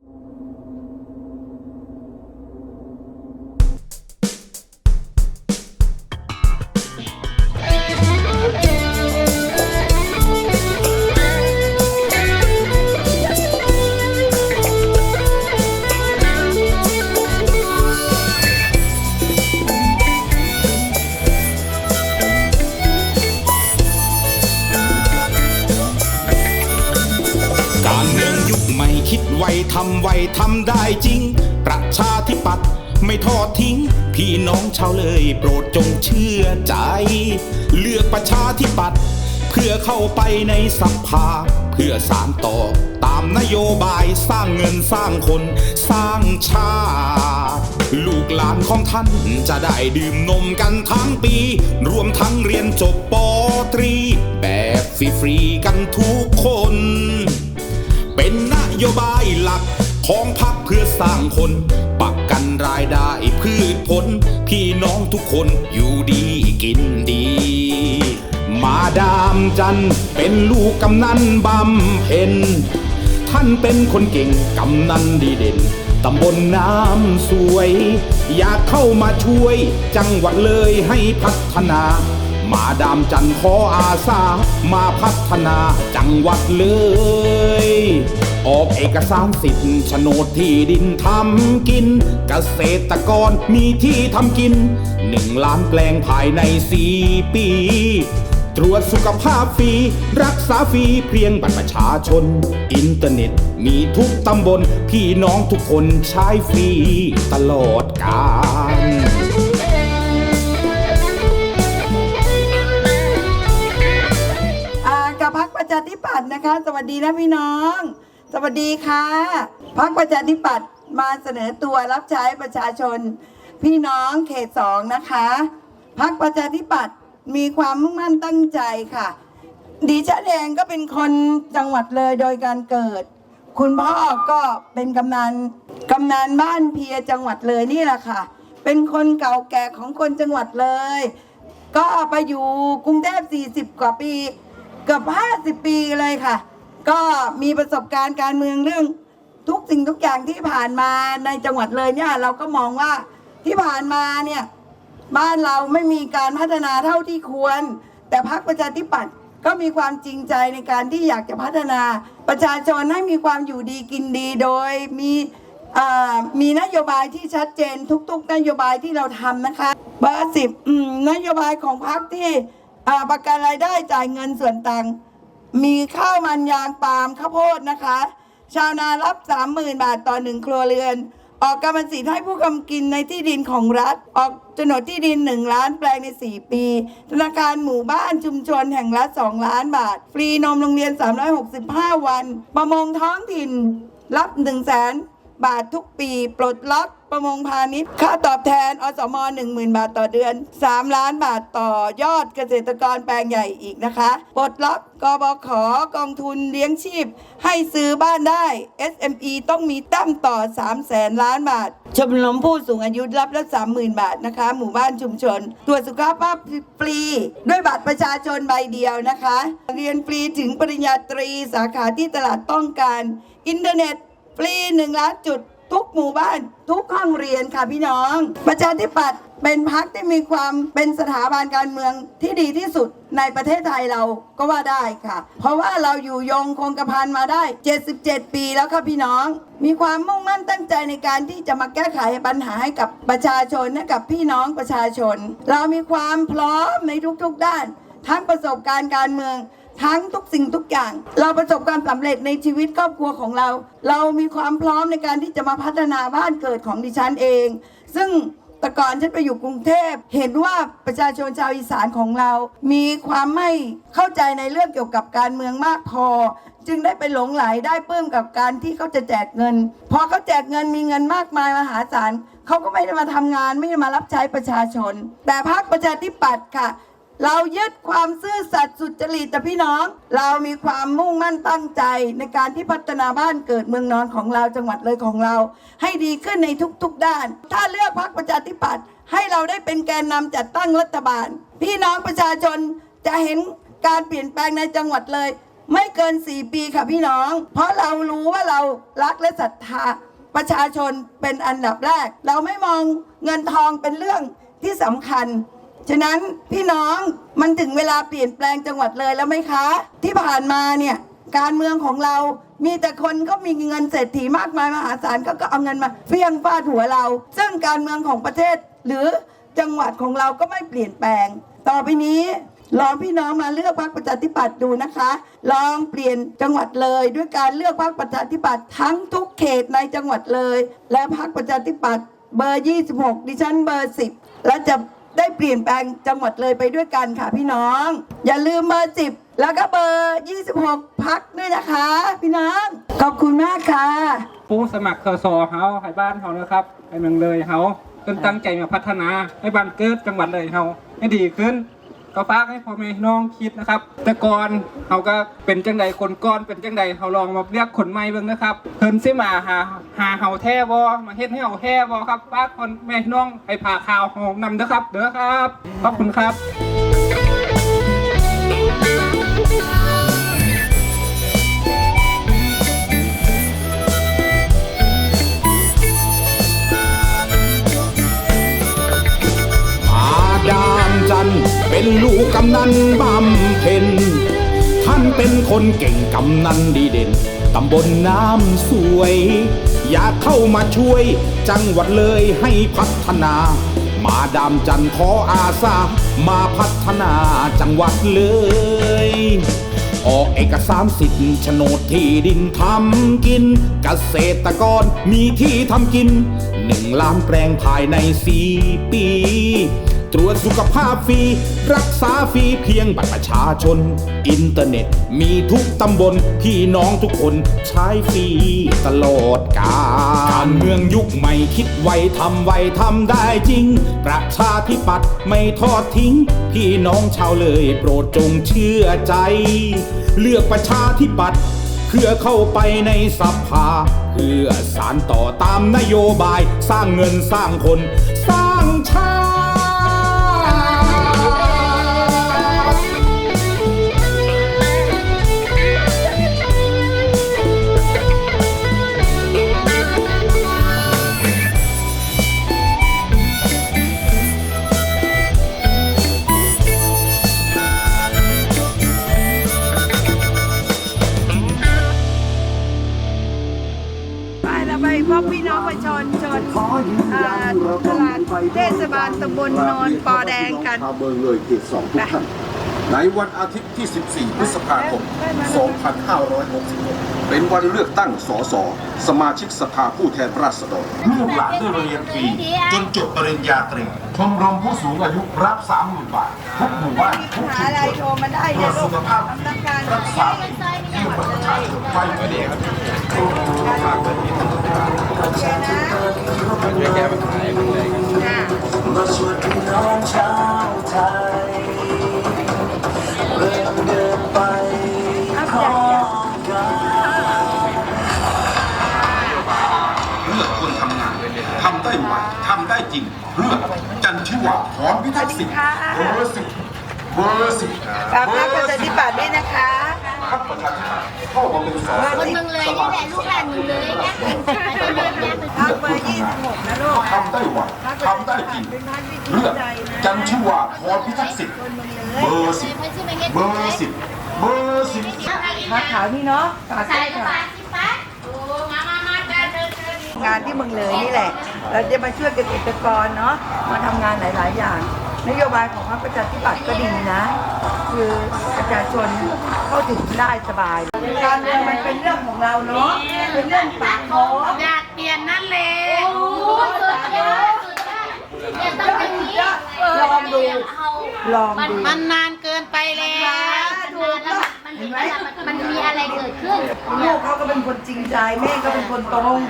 you ไวทำไวทำได้จริง ประชาธิปัตย์ไม่ทอดทิ้ง พี่น้องชาวเลยโปรดจงเชื่อใจ เลือกประชาธิปัตย์เพื่อเข้าไปในสภา เพื่อสารต่อตามนโยบายสร้างเงินสร้างคนสร้างชาติ ลูกหลานของท่านจะได้ดื่มนมกันทั้งปี รวมทั้งเรียนจบปอตรี แบบฟรีๆกันทุกคน เป็นหน้า โยบายหลักของพรรคเพื่อสร้างคน ปักกันรายได้พืชผล พี่น้องทุกคนอยู่ดีกินดี มาดามจันเป็นลูกกำนันบำเพ็ญท่านเป็นคนเก่งกำนันดีเด่นตำบลน้ำสวย อยากเข้ามาช่วย จังหวัดเลยให้พัฒนา มาดามจันขออาสา มาพัฒนาจังหวัดเลย ออกเอกสารสิทธิ์โฉนดที่ดินทำกิน เกษตรกรมีที่ทำกินหนึ่งล้านแปลงภายในสี่ปี ตรวจสุขภาพฟรี รักษาฟรีเพียงบัตรประชาชน อินเทอร์เน็ตมีทุกตำบล พี่น้องทุกคนใช้ฟรีตลอดกาลอ่ากับพักประชาธิปัตย์นะคะ สวัสดีนะพี่น้อง วัสดีค่ะพักประชาธิปัตย์มาเสนอตัวรับใช้ประชาชน พี่น้องเขตสองนะคะพักประชาธิปัตย์มีความมุ่งมั่นตั้งใจค่ะดิฉันเองก็เป็นคนจังหวัดเลยโดยการเกิด คุณพ่อก็เป็นกำนันกำนันบ้านเพียจังหวัดเลยนี่แหละค่ะ เป็นคนเก่าแก่ของคนจังหวัดเลย ก็ไปอยู่กรุงเทพ40 กว่าปีเกือบ50 ปีเลยค่ะ ก็มีประสบการณ์การเมืองเรื่องทุกสิ่งทุกอย่างที่ผ่านมาในจังหวัดเลยเนี่ยเราก็มองว่าที่ผ่านมาเนี่ยบ้านเราไม่มีการพัฒนาเท่าที่ควร แต่พรรคประชาธิปัตย์ก็มีความจริงใจในการที่อยากจะพัฒนาประชาชนให้มีความอยู่ดีกินดีโดยมีมีนโยบายที่ชัดเจนทุกๆ นโยบายที่เราทำนะคะเบอร์สิบนโยบายของพรรคที่ประกันรายได้จ่ายเงินส่วนต่าง มีข้าวมันยางปาล์มข้าวโพดนะคะ ชาวนารับ 30,000 บาทต่อหนึ่งครัวเรือน ออกกรรมสิทธิ์ให้ผู้กำกินในที่ดินของรัฐ ออกโฉนดที่ดิน 1 ล้านแปลงใน 4 ปี ธนาคารหมู่บ้านชุมชนแห่งละ2ล้านบาท ฟรีนมโรงเรียน 365 วัน ประมงท้องถิ่นรับ 1 0 0 0 0แสนบาททุกปี ปลดล็อก ประมงพาณิชย์ ค่าตอบแทนอสม10,000 บาทต่อเดือน 3 ล้านบาทต่อยอดเกษตรกรแปลงใหญ่อีกนะคะปลดล็อกกบขกองทุนเลี้ยงชีพ ให้ซื้อบ้านได้ SME ต้องมีตั้มต่อ3แสนล้านบาท ชมรมผู้สูงอายุรับละ30,000 บาทนะคะ หมู่บ้านชุมชน ตรวจสุขภาพฟรี ด้วยบัตรประชาชนใบเดียวนะคะ เรียนฟรีถึงปริญญาตรีสาขาที่ตลาดต้องการ อินเทอร์เน็ตฟรีหนึ่งล้านจุด ทุกหมู่บ้านทุกห้องเรียนค่ะพี่น้อง ประชาธิปัตย์เป็นพรรคที่มีความเป็นสถาบันการเมืองที่ดีที่สุดในประเทศไทยเราก็ว่าได้ค่ะ เพราะว่าเราอยู่ยงคงกระพันมาได้ 77 ปีแล้วค่ะพี่น้อง มีความมุ่งมั่นตั้งใจในการที่จะมาแก้ไขปัญหาให้กับประชาชนและกับพี่น้องประชาชน เรามีความพร้อมในทุกๆด้าน ทั้งประสบการณ์การเมือง ทั้งทุกสิ่งทุกอย่าง เราประสบความสำเร็จในชีวิตครอบครัวของเรา เรามีความพร้อมในการที่จะมาพัฒนาบ้านเกิดของดิฉันเอง ซึ่งแต่ก่อนฉันไปอยู่กรุงเทพ เห็นว่าประชาชนชาวอีสานของเรา มีความไม่เข้าใจในเรื่องเกี่ยวกับการเมืองมากพอ จึงได้ไปหลงไหลได้ปลื้มกับการที่เขาจะแจกเงิน พอเขาแจกเงินมีเงินมากมายมหาศาลเขาก็ไม่ได้มาทำงานไม่ได้มารับใช้ประชาชน แต่พรรคประชาธิปัตย์ค่ะ เรายึดความซื่อสัตย์สุจริตแต่พี่น้อง เรามีความมุ่งมั่นตั้งใจในการที่พัฒนาบ้านเกิดเมืองนอนของเราจังหวัดเลยของเรา ให้ดีขึ้นในทุกๆด้าน ถ้าเลือกพรรคประชาธิปัตย์ให้เราได้เป็นแกนนำจัดตั้งรัฐบาล พี่น้องประชาชนจะเห็นการเปลี่ยนแปลงในจังหวัดเลย ไม่เกิน 4 ปีค่ะพี่น้อง เพราะเรารู้ว่าเรารักและศรัทธาประชาชนเป็นอันดับแรก เราไม่มองเงินทองเป็นเรื่องที่สำคัญ ฉะนั้นพี่น้องมันถึงเวลาเปลี่ยนแปลงจังหวัดเลยแล้วไหมคะ ที่ผ่านมาเนี่ยการเมืองของเรามีแต่คนก็มีเงินเศรษฐีมากมายมหาศาลก็ก็เอาเงินมาเฟี้ยงฟาดหัวเรา ซึ่งการเมืองของประเทศหรือจังหวัดของเราก็ไม่เปลี่ยนแปลง ต่อไปนี้ลองพี่น้องมาเลือกพรรคประชาธิปัตย์ดูนะคะ ลองเปลี่ยนจังหวัดเลยด้วยการเลือกพรรคประชาธิปัตย์ทั้งทุกเขตในจังหวัดเลย และพรรคประชาธิปัตย์เบอร์ 26 ดิฉันเบอร์ 10 และจะ ได้เปลี่ยนแปลงจังหวัดเลยไปด้วยกันค่ะพี่น้อง อย่าลืมเบอร์จิบแล้วก็เบอร์ 26 พักด้วยนะคะ พี่น้องขอบคุณมากค่ะผู้สมัครสสเฮาให้บ้านเฮานะครับให้เมืองเลยเฮาเป็นตั้งใจมาพัฒนาให้บ้านเกิดจังหวัดเลยเฮาให้ดีขึ้น ก็ฝากให้พ่อแม่น้องคิดนะครับ แต่ก่อนเขาก็เป็นจังใดคนก่อนเป็นจังใดเขาลองมาเรียกคนใหม่เบิ่งนะครับเพิ่นสิมาหาหาเฮาแท้บ่มาเฮ็ดให้เฮาแท้บ่ครับฝากคนแม่น้องให้ผ่าข่าวหองนำเด้อครับ เด้อครับขอบคุณครับ เป็นลูกกำนันบำเพ็ญท่านเป็นคนเก่งกำนันดีเด่นตำบลน้ำสวย อยากเข้ามาช่วยจังหวัดเลยให้พัฒนา มาดามจันทร์ขออาสามาพัฒนาจังหวัดเลย ออกเอกสารสิทธิ์โฉนดที่ดินทำกิน เกษตรกรมีที่ทำกินหนึ่งล้านแปลงภายในสี่ปี ตรวจสุขภาพฟรี รักษาฟรีเพียงบัตรประชาชน อินเทอร์เน็ตมีทุกตำบลพี่น้องทุกคนใช้ฟรีตลอดกาลการเมืองยุคใหม่คิดไวทำไวทำได้จริง ประชาธิปัตย์ไม่ทอดทิ้ง พี่น้องชาวเลยโปรดจงเชื่อใจ เลือกประชาธิปัตย์เพื่อเข้าไปในสภา เพื่อสารต่อตามนโยบาย สร้างเงินสร้างคน สร้างชาติาดเทศบาลตำบลโนนปอแดงกันชาวเมืองเลยเขตสองทุกท่านในวันอาทิตย์ที่ 14 พฤษภาคม 2566 เป็นวันเลือกตั้งสสสมาชิกสภาผู้แทนราษฎรลูกหลานได้เรียนฟรีจนจบปริญญาตรีชมรมผู้สูงอายุรับ30,000บาททุกหมู่บ้านทุกชุมชนโทรมาได้ตรเลวยจลูสุขภาพรักษาที่ประชาชนไปไม่ได้ครับโอเคนะค่ะมาชวนพี่น้องชาวไทย รพิทักษ์สิทธิ์เบอร์สิบเบอร์สิบฝากพรรคประชาธิปัตย์ด้วยนะคะพรรคประชาธิปัตย์เข้ามาเป็นสอคนเมืองเลยนี่แหละลูกหลานเมืองเลยเนี่ยคนเมืองเนี่ยพรรคเบอร์26นะลูกทำได้ไวพรรคประชาทำได้ธิจริงเป็นพรรคที่เลืยิ่อกงใหญ่นะจันทิวาพรพิทักษ์สิทธิ์คนเมืองเลเบอยร์สิบเพื่อนชื่อไม่เฮ็ดเบอร์สิบเบอร์สิบพรรคขาวพี่เนาะฝากใส่ด้วยกระค่ะบาสิบบาทโอ้มามามาเดินเดินเดินงานที่เมืองเลยนี่แหละ เราจะมาช่วยเกษตรกรเนาะมาทำงานหลาย ๆ อย่าง นโยบายของพรรคประชาธิปัตย์ก็ดีนะ คือประชาชนเข้าถึงได้สบายการเมืองมันเป็นเรื่องของเราเนาะเป็นเรื่องปากท้องอยากเปลี่ยนนั่นแหละโอ้สุดยอดสุดยอดอย่าต้องอย่างนี้ลองดูลองมันดูมันนานเกินไปแล้ว มันมีมันมีอะไรเกิดขึ้น ลูกเขาก็เป็นคนจริงใจแม่ก็เป็นคนตรง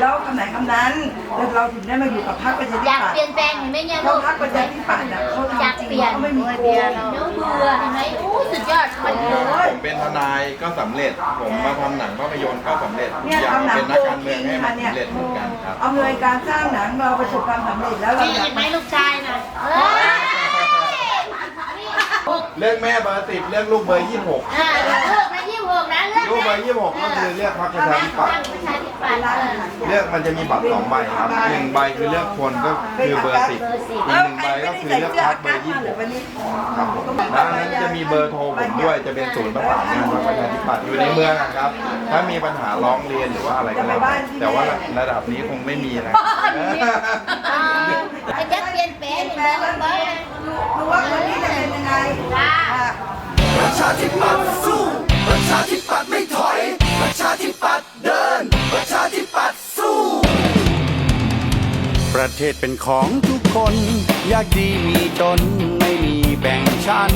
แล้วคำไหนคำนั้นแล้วเราถึงได้มาอยู่กับพรรคประชาธิอยากปัตเปลี่ยย์นแปลงเห็นไหมเนี่ยเพลูราะกพรรคประชาธิปัตย์น่ะเขาอยากทำจริงเปลี่ยนเขาไม่มีโกงเดี๋ยวเบื่อเห็นไหมอู้สุดยอดมันเบื่อโอ้ยเป็นทนายก็สำเร็จ ผมมาทำหนังภาพยนตร์ก็สำเร็จเนี่ยอยากทำหนังเป็นนัโกกการเมืคิองงให้มามันเนี่ยสำเร็จเหมือนกันครับ อำนวยการสร้างหนังเราประสบความสำเร็จแล้วเรานี่อยาเห็กนไหมลูกชายน่ะเออ เรื่องแม่เบอร์สิบเรื่องลูกเบอร์ยี่สิบหกอ่าเลิกนะยี่หรูปใบยี่หกก็คือเลือกพรรคประชาธิปัตย์เลือกมันจะมีบัตรสองใบครับหนึ่งใบคือเลือกคนก็คือเบอร์สิบอีกหนึ่งใบก็คือเลือกพรรคเบอร์ยี่หกครับผมแล้วอันนั้นจะมีเบอร์โทรผมด้วยจะเป็นศูนย์ประสานงานพรรคประชาธิปัตย์อยู่ในเมืองอะครับ ถ้ามีปัญหาร้องเรียนหรือว่าอะไรก็แล้วแต่แต่ว่าระดับนี้คงไม่มีนะไอ้ยักษ์เปลี่ยนแปลงเปลี่ยนแปลงเบ้าง รู้ว่าคนนี้จะเป็นยังไงอะประชาธิปัตย์สู้ประชาธิปัตย์ไม่ถอย ประชาธิปัตย์เดิน ประชาธิปัตย์สู้ ประเทศเป็นของทุกคน ยากดีมีตนไม่มีแบ่งชั้น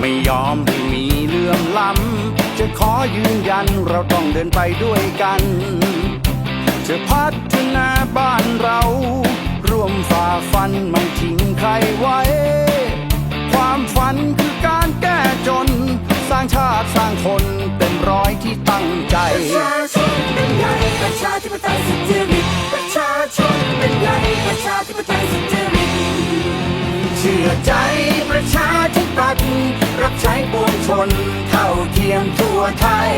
ไม่ยอมให้มีเลื่อมล้ำ จะขอยืนยันเราต้องเดินไปด้วยกัน จะพัฒนาบ้านเรา ร่วมฝ่าฟันไม่ทิ้งใครไว้ ความฝันคือการแก้จน สร้างชาติสร้างคนเต็มร้อยที่ตั้งใจ ประชาชนเป็นใหญ่ประชาธิปไตยสุจริตประชาชนเป็นใหญ่ประชาธิปไตยสุจริตเชื่อใจประชาธิปัตย์รับใช้ปวงชนเท่าเทียมทั่วไทย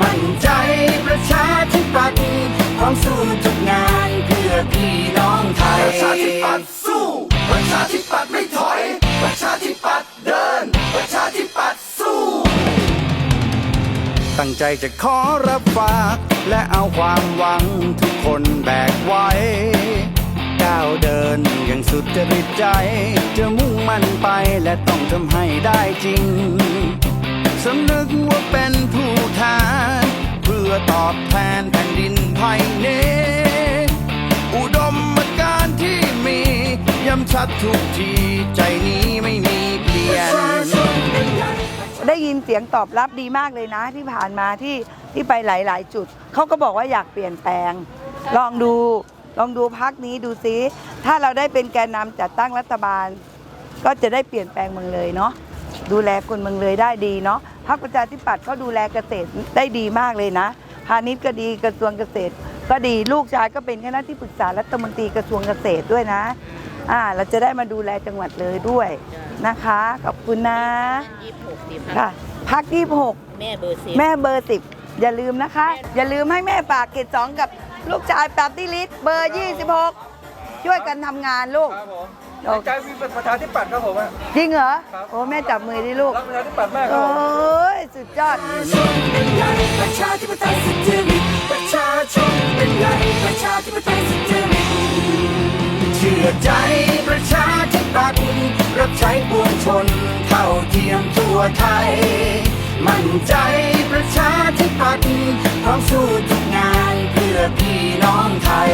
มั่นใจประชาธิปัตย์พร้อมสู้ทุก ประชาธิปัตย์สู้ ประชาธิปัตย์ไม่ถอย ประชาธิปัตย์เดิน ประชาธิปัตย์สู้ ตั้งใจจะขอรับฝาก และเอาความหวังทุกคนแบกไว้ ก้าวเดินอย่างสุดจริตใจ จะมุ่งมั่นไปและต้องทำให้ได้จริงสำนึกว่าเป็นผู้แทนเพื่อตอบแทนแผ่นดินไทยนี้ ชัดทุกทีใจนี้ไม่มีเปลี่ยน ได้ยินเสียงตอบรับดีมากเลยนะที่ผ่านมาที่ที่ไปหลาย ๆ จุด เขาก็บอกว่าอยากเปลี่ยนแปลง ลองดูลองดูพักนี้ดูซิ ถ้าเราได้เป็นแกนนำจัดตั้งรัฐบาล ก็จะได้เปลี่ยนแปลงเมืองเลยเนาะดูแลคนเมืองเลยได้ดีเนาะพรรคประชาธิปัตย์ก็ดูแลเกษตรได้ดีมากเลยนะพาณิชย์ก็ดีกระทรวงเกษตร ก็ดีลูกชายก็เป็นคณะที่ปรึกษารัฐมนตรีกระทรวงเกษตรด้วยนะ อ่าเราจะได้มาดูแลจังหวัดเลยด้วยนะคะ ขอบคุณนะยี่สิบหกสิบค่ะ พักที่หกแม่เบอร์สิบแม่เบอร์สิบอย่าลืมนะคะ อย่าลืมให้แม่ฝากเกตสองกับลูกชายปาร์ตี้ลิสต์เบอร์26ช่วยกันทำงานลูกครับผมโอเคใจมีเป็นประชาธิปัตย์ครับผมอะจริงเหรอครับโอ้แม่จับมือดิลูกรักประชาธิปัตย์มากคโอรับผม้ยสุดยอด ใจประชาธิปัตย์รับใช้ปวงชน เท่าเทียมทั่วไทย มั่นใจประชาธิปัตย์พร้อมสู้ทุกงานเพื่อพี่น้องไทย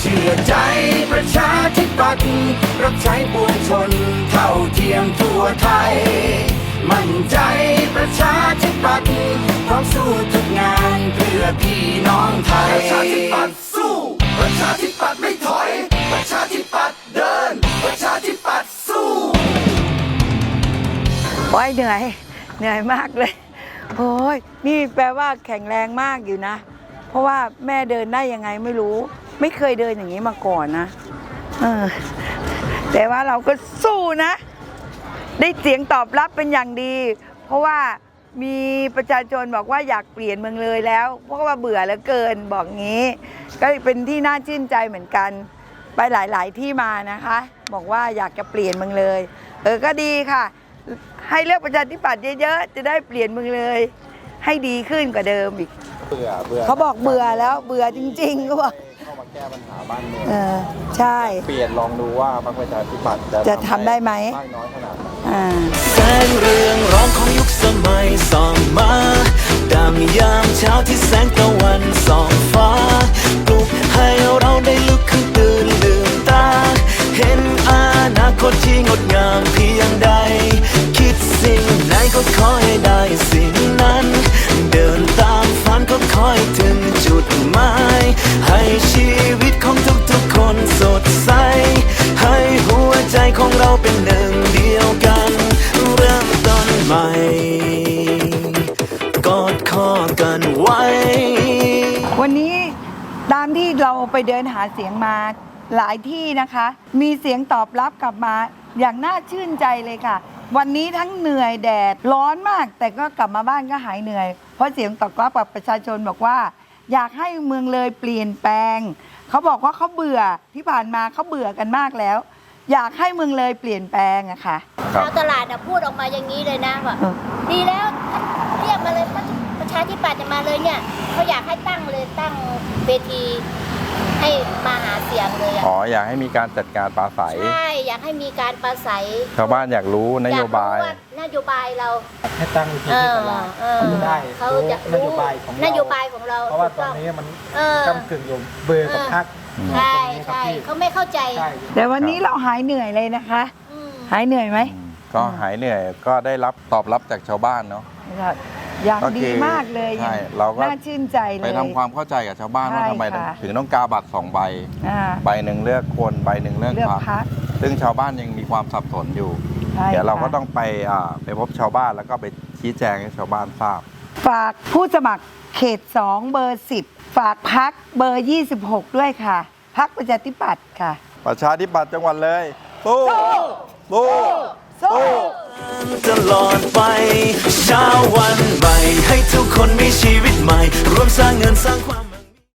เชื่อใจประชาธิปัตย์รับใช้ปวงชน เท่าเทียมทั่วไทย มั่นใจประชาธิปัตย์พร้อมสู้ทุกงานเพื่อพี่น้องไทยประชาธิปัตย์สู้ประชาธิปัตย์ไม่ อ้ยเหนื่อย เหนื่อยมากเลย โอ้ยนี่แปลว่าแข็งแรงมากอยู่นะ เพราะว่าแม่เดินได้ยังไงไม่รู้ ไม่เคยเดินอย่างนี้มาก่อนนะ เออ แต่ว่าเราก็สู้นะ ได้เสียงตอบรับเป็นอย่างดี เพราะว่ามีประชาชนบอกว่าอยากเปลี่ยนเมืองเลยแล้ว เพราะว่าเบื่อเหลือเกินบอกงี้ ก็เป็นที่น่าชื่นใจเหมือนกัน ไปหลาย ๆ ที่มานะคะ บอกว่าอยากจะเปลี่ยนเมืองเลย เออก็ดีค่ะ ให้เลือกประชาธิปัตย์เยอะๆ จะได้เปลี่ยนเมืองเลย ให้ดีขึ้นกว่าเดิมอีก เบื่อเบื่อเขาบอกเบื่อแล้วเบื่อจริงๆก็บอกเข้ามาแก้ปัญหาบ้านเมืองเออใช่ เปลี่ยนลองดูว่าพรรคประชาธิปัตย์จะจะทำได้ไหม มากน้อยขนาดไหน อ่า แสงเรืองร้องของยุคสมัยส่องมาดังยามเช้าที่แสง ให้ชีวิตของทุกๆคนสดใส ให้หัวใจของเราเป็นหนึ่งเดียวกัน เริ่มต้นใหม่ กอดคอกันไว้ วันนี้ตามที่เราไปเดินหาเสียงมาหลายที่นะคะ มีเสียงตอบรับกลับมาอย่างน่าชื่นใจเลยค่ะ วันนี้ทั้งเหนื่อยแดดร้อนมาก แต่ก็กลับมาบ้านก็หายเหนื่อย เพราะเสียงตอบรับกับประชาชนบอกว่า อยากให้เมืองเลยเปลี่ยนแปลง เขาบอกว่าเขาเบื่อที่ผ่านมาเขาเบื่อกันมากแล้ว อยากให้เมืองเลยเปลี่ยนแปลงอะค่ะ ครับชาวตลาดน่ะพูดออกมาอย่างนี้เลยนะว่าเออ ดีแล้วเรียกมาเลยประชาธิปัตย์จะมาเลยเนี่ยเขาอยากให้ตั้งเลยตั้งเวที ให้มาหาเสียงเลยอะอ๋ออยากให้มีการจัดการปราศัย ใช่อยากให้มีการประสัยชาวบ้านอยากรู้นโยบายอรู้ว่นโยบายเรา ให้ตั้งวิธีเอที่อตลาดเออเขาจะได้เขารู้จะนโยบายของเรานโยบายของเราเพราะว่าถูกตอนงนี้มันเออ กำกึ่งอยู่เบอร์กับพักใช่ตรงนี้ครับใช่พี่เขาไม่เข้าใจใช่ แต่วันนี้เราหายเหนื่อยเลยนะคะ อืม หายเหนื่อยไหมก็หายเหนื่อยก็ได้รับตอบรับจากชาวบ้านเนาะ อย่างก็ดีคือมากเลยใช่อย่างเราก็น่าชื่นใจเลย ไปทำความเข้าใจกับชาวบ้านว่าใช่ทำไมค่ะ ถึงต้องกาบัตรสองใบ อ่าใบหนึ่งเลือกคนใบหนึ่งเลือกเลือกพรรคพักซึ่งชาวบ้านยังมีความสับสนอยู่ใช่เดี๋ยวเราค่ะก็ต้องไปอ่าไปพบชาวบ้านแล้วก็ไปชี้แจงให้ชาวบ้านทราบ ฝากผู้สมัครเขต 2 เบอร์ 10 ฝากพักเบอร์ 26 ด้วยค่ะพักประชาธิปัตย์ค่ะ ประชาธิปัตย์จังหวัดเลยสู้สู้ สู้ตลอดไปเช้าวันใหม่ ให้ทุกคนมีชีวิตใหม่ ร่วมสร้างเงินสร้างความ